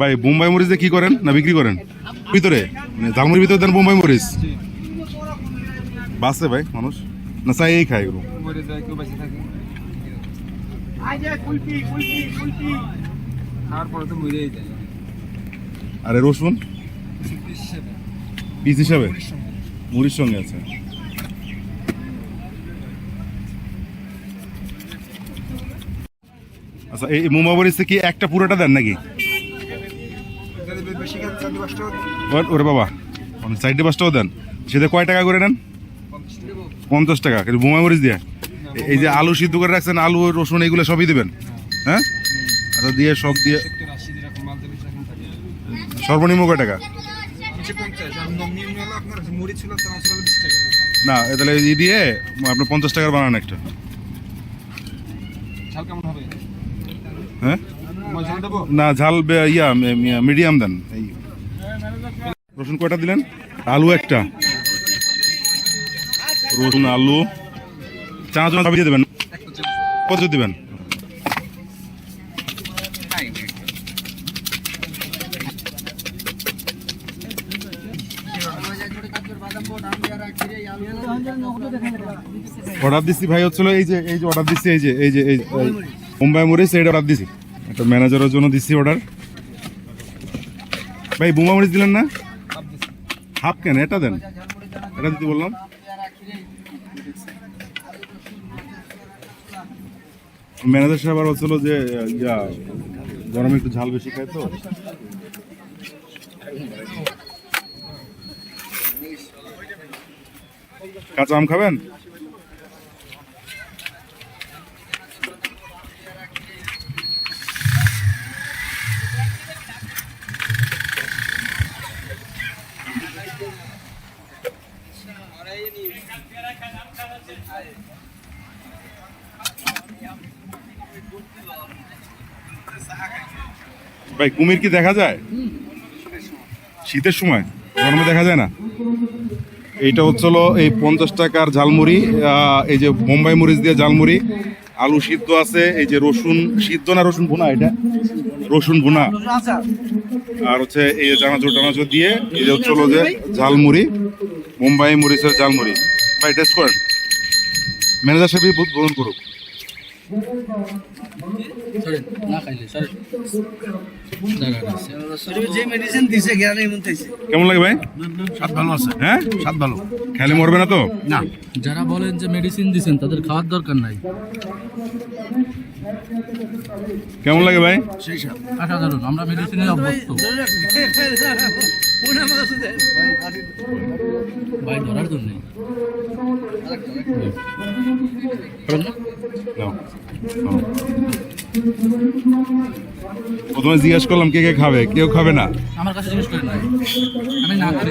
ভাই, বোম্বাই মরিচ দিয়ে কি করেন না বিক্রি করেন? ভিতরে? মানে ঝালমুড়ির ভিতরে দেন বোম্বাই মরিচ? বাসে ভাই, মানুষ? না চাই এই খায় আরে রসুন? পিস হিসাবে? মুড়ির সঙ্গে আছে। আচ্ছা এই মোমা মরিচে কি একটা পুরোটা দেন নাকি যদি বেশি খান চারটি পাঁচটা ওর- ওরে বাবা মানে সাইডে পাঁচটাও দেন? সেটা কয় টাকা করে নেন? পঞ্চাশ টাকা। কিন্তু বোমা মরিচ দিয়ে? এই যে আলু সিদ্ধ করে রাখছেন আলু রসুন এগুলো সবই দেবেন? হ্যাঁ? আচ্ছা দিয়ে সব দিয়ে সর্বনিম্ন কয় টাকা? না তাহলে এই দিয়ে আপনার পঞ্চাশ টাকার বানান একটা। হ্যাঁ? না, ঝাল ইয়া মিডিয়াম দেন। রসুন কয়টা দিলেন? আলু একটা। রসুন, আলু। চা দিয়ে দেবেন। কত দিবেন। অর্ডার দিচ্ছি ভাই, হচ্ছিল এই যে এই যে অর্ডার দিচ্ছি এই যে এই যে, এই মুম্বাই মরিচ এইটা অর্ডার দিছি। একটা ম্যানেজারের জন্য দিচ্ছি অর্ডার ভাই, বোমা মরিচ দিলেন না? হাফ কেন? এটা দেন। এটা দিতে বললাম। ম্যানেজার সাহেব আর হচ্ছিল যে ইয়া গরমে একটু ঝাল বেশি খায় তো। কাঁচা আম খাবেন? ভাই, কুমির কি দেখা যায়? শীতের সময়? গরমে দেখা যায় না? এইটা হচ্ছিল এই পঞ্চাশ টাকার ঝালমুড়ি এই যে বোম্বাই মরিচ দিয়ে ঝালমুড়ি, আলু সিদ্ধ আছে, এই যে রসুন, সিদ্ধ না রসুন ভুনা এটা? রসুন ভুনা। আর হচ্ছে এই যে চানাচুর টানাচুর দিয়ে এই যে হচ্ছিল যে ঝালমুড়ি মুম্বাই মরিচের ঝালমুড়ি। ভাই টেস্ট করেন। ম্যানেজার সাহেব গ্রহণ করুক। না খাইলে সরেন জায়গা আছে শরীরে যে মেডিসিন দিছে জ্ঞানে এমন তাইছে কেমন লাগে ভাই? স্বাদ ভালো আছে। হ্যাঁ? স্বাদ ভালো। খেলে মরবে না তো? না। যারা বলেন যে মেডিসিন দিচ্ছেন তাদের খাওয়ার দরকার নাই। কেমন লাগে ভাই? অসাধারণ আমরা মেডিসিনে অভ্যস্ত। ভাই ধরার জন্য নাও, নাও। প্রথমে জিজ্ঞেস করলাম কে কে খাবে, কেউ খাবে না? আমার কাছে জিজ্ঞেস করেন না আমি না করে